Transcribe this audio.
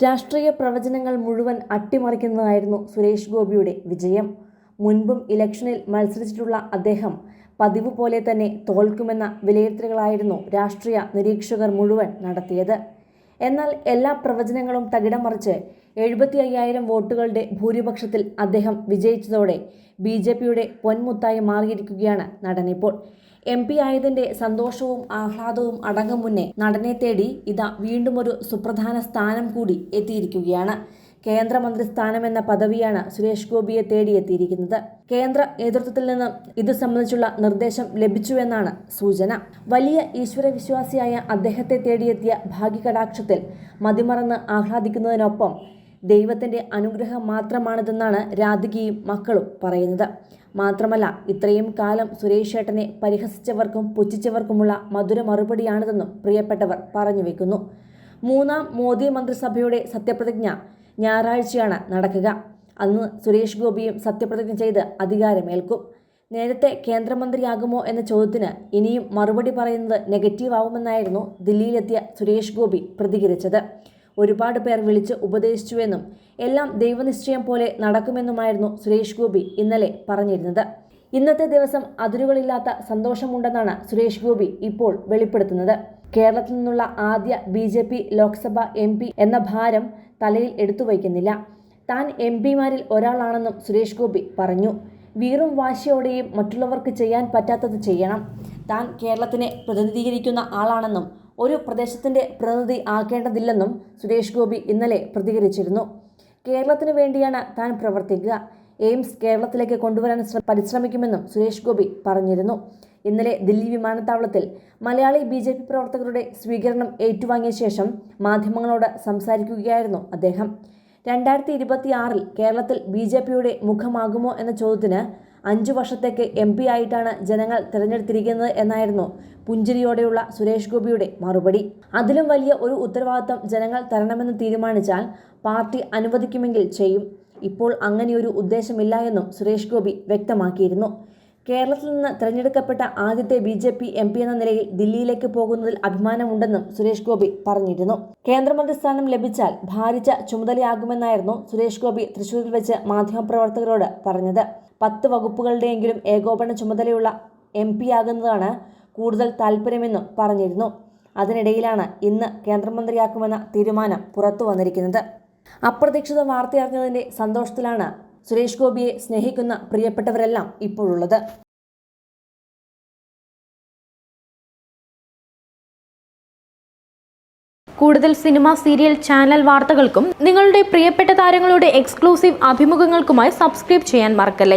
രാഷ്ട്രീയ പ്രവചനങ്ങൾ മുഴുവൻ അട്ടിമറിക്കുന്നതായിരുന്നു സുരേഷ് ഗോപിയുടെ വിജയം. മുൻപും ഇലക്ഷനിൽ മത്സരിച്ചിട്ടുള്ള അദ്ദേഹം പതിവ് പോലെ തന്നെ തോൽക്കുമെന്ന വിലയിരുത്തലുകളായിരുന്നു രാഷ്ട്രീയ നിരീക്ഷകർ മുഴുവൻ നടത്തിയത്. എന്നാൽ എല്ലാ പ്രവചനങ്ങളും തകിടം മറിച്ച് എഴുപത്തി അയ്യായിരം വോട്ടുകളുടെ ഭൂരിപക്ഷത്തിൽ അദ്ദേഹം വിജയിച്ചതോടെ ബി ജെ പിയുടെ പൊന്മുത്തായി മാറിയിരിക്കുകയാണ് നടനിപ്പോൾ എം പി ആയതിന്റെ സന്തോഷവും ആഹ്ലാദവും അടങ്ങും മുന്നേ നടനെ തേടി ഇതാ വീണ്ടും ഒരു സുപ്രധാന സ്ഥാനം കൂടി എത്തിയിരിക്കുകയാണ്. കേന്ദ്രമന്ത്രി സ്ഥാനം എന്ന പദവിയാണ് സുരേഷ് ഗോപിയെ തേടിയെത്തിയിരിക്കുന്നത് കേന്ദ്ര നേതൃത്വത്തിൽ നിന്ന് ഇത് സംബന്ധിച്ചുള്ള നിർദ്ദേശം ലഭിച്ചുവെന്നാണ് സൂചന. വലിയ ഈശ്വരവിശ്വാസിയായ അദ്ദേഹത്തെ തേടിയെത്തിയ ഭാഗ്യകടാക്ഷത്തിൽ മതിമറന്ന് ആഹ്ലാദിക്കുന്നതിനൊപ്പം ദൈവത്തിന്റെ അനുഗ്രഹം മാത്രമാണിതെന്നാണ് രാധികയും മക്കളും പറയുന്നത്. മാത്രമല്ല ഇത്രയും കാലം സുരേഷ് ഏട്ടനെ പരിഹസിച്ചവർക്കും പുച്ഛിച്ചവർക്കുമുള്ള മധുര മറുപടിയാണിതെന്നും പ്രിയപ്പെട്ടവർ പറഞ്ഞു വെക്കുന്നു. മൂന്നാം മോദി മന്ത്രിസഭയുടെ സത്യപ്രതിജ്ഞ ഞായറാഴ്ചയാണ് നടക്കുക. അന്ന് സുരേഷ് ഗോപിയും സത്യപ്രതിജ്ഞ ചെയ്ത് അധികാരമേൽക്കും. നേരത്തെ കേന്ദ്രമന്ത്രിയാകുമോ എന്ന ചോദ്യത്തിന് ഇനിയും മറുപടി പറയുന്നത് നെഗറ്റീവ് ആവുമെന്നായിരുന്നു ദില്ലിയിലെത്തിയ സുരേഷ് ഗോപി പ്രതികരിച്ചത്. ഒരുപാട് പേർ വിളിച്ച് ഉപദേശിച്ചുവെന്നും എല്ലാം ദൈവനിശ്ചയം പോലെ നടക്കുമെന്നുമായിരുന്നു സുരേഷ് ഗോപി ഇന്നലെ പറഞ്ഞിരുന്നത്. ഇന്നത്തെ ദിവസം അതിരുകളില്ലാത്ത സന്തോഷമുണ്ടെന്നാണ് സുരേഷ് ഗോപി ഇപ്പോൾ വെളിപ്പെടുത്തുന്നത്. കേരളത്തിൽ നിന്നുള്ള ആദ്യ B J P Lok Sabha M P എന്ന ഭാരം തലയിൽ എടുത്തു വയ്ക്കുന്നില്ല താൻ എം പിമാരിൽ ഒരാളാണെന്നും സുരേഷ് ഗോപി പറഞ്ഞു. വീറും വാശിയോടെയും മറ്റുള്ളവർക്ക് ചെയ്യാൻ പറ്റാത്തത് ചെയ്യണം. താൻ കേരളത്തിനെ പ്രതിനിധീകരിക്കുന്ന ആളാണെന്നും ഒരു പ്രദേശത്തിന്റെ പ്രതിനിധി ആക്കേണ്ടതില്ലെന്നും സുരേഷ് ഗോപി ഇന്നലെ പ്രതികരിച്ചിരുന്നു. കേരളത്തിന് വേണ്ടിയാണ് താൻ പ്രവർത്തിക്കുക. എയിംസ് കേരളത്തിലേക്ക് കൊണ്ടുവരാൻ പരിശ്രമിക്കുമെന്നും സുരേഷ് ഗോപി പറഞ്ഞിരുന്നു. ഇന്നലെ ദില്ലി വിമാനത്താവളത്തിൽ മലയാളി ബി ജെ പി പ്രവർത്തകരുടെ സ്വീകരണം ഏറ്റുവാങ്ങിയ ശേഷം മാധ്യമങ്ങളോട് സംസാരിക്കുകയായിരുന്നു അദ്ദേഹം. രണ്ടായിരത്തി ഇരുപത്തി ആറിൽ കേരളത്തിൽ ബി ജെ പിയുടെ മുഖമാകുമോ എന്ന ചോദ്യത്തിന് അഞ്ചു വർഷത്തേക്ക് എം പി ആയിട്ടാണ് ജനങ്ങൾ തിരഞ്ഞെടുത്തിരിക്കുന്നത് എന്നായിരുന്നു പുഞ്ചിരിയോടെയുള്ള സുരേഷ് ഗോപിയുടെ മറുപടി. അതിലും വലിയ ഒരു ഉത്തരവാദിത്തം ജനങ്ങൾ തരണമെന്ന് തീരുമാനിച്ചാൽ പാർട്ടി അനുവദിക്കുമെങ്കിൽ ചെയ്യും. ഇപ്പോൾ അങ്ങനെയൊരു ഉദ്ദേശമില്ല എന്നും സുരേഷ് ഗോപി വ്യക്തമാക്കിയിരുന്നു. കേരളത്തിൽ നിന്ന് തിരഞ്ഞെടുക്കപ്പെട്ട ആദ്യത്തെ B J P M P എന്ന നിലയിൽ ദില്ലിയിലേക്ക് പോകുന്നതിൽ അഭിമാനമുണ്ടെന്നും സുരേഷ് ഗോപി പറഞ്ഞിരുന്നു. കേന്ദ്രമന്ത്രിസ്ഥാനം ലഭിച്ചാൽ ഭാരിച്ച ചുമതലയാകുമെന്നായിരുന്നു സുരേഷ് ഗോപി തൃശൂരിൽ വെച്ച് മാധ്യമപ്രവർത്തകരോട് പറഞ്ഞത്. പത്ത് വകുപ്പുകളുടെയെങ്കിലും ഏകോപന ചുമതലയുള്ള എം പി ആകുന്നതാണ് കൂടുതൽ താല്പര്യമെന്നും പറഞ്ഞിരുന്നു. അതിനിടയിലാണ് ഇന്ന് കേന്ദ്രമന്ത്രിയാക്കുമെന്ന തീരുമാനം പുറത്തു വന്നിരിക്കുന്നത്. അപ്രതീക്ഷിത വാർത്തയറിഞ്ഞതിന്റെ സന്തോഷത്തിലാണ് സുരേഷ് ഗോപിയെ സ്നേഹിക്കുന്ന പ്രിയപ്പെട്ടവരെല്ലാം ഇപ്പോഴുള്ളത്. കൂടുതൽ സിനിമ സീരിയൽ ചാനൽ വാർത്തകൾക്കും നിങ്ങളുടെ പ്രിയപ്പെട്ട താരങ്ങളുടെ എക്സ്ക്ലൂസീവ് അഭിമുഖങ്ങൾക്കുമായി സബ്സ്ക്രൈബ് ചെയ്യാൻ മറക്കല്ലേ?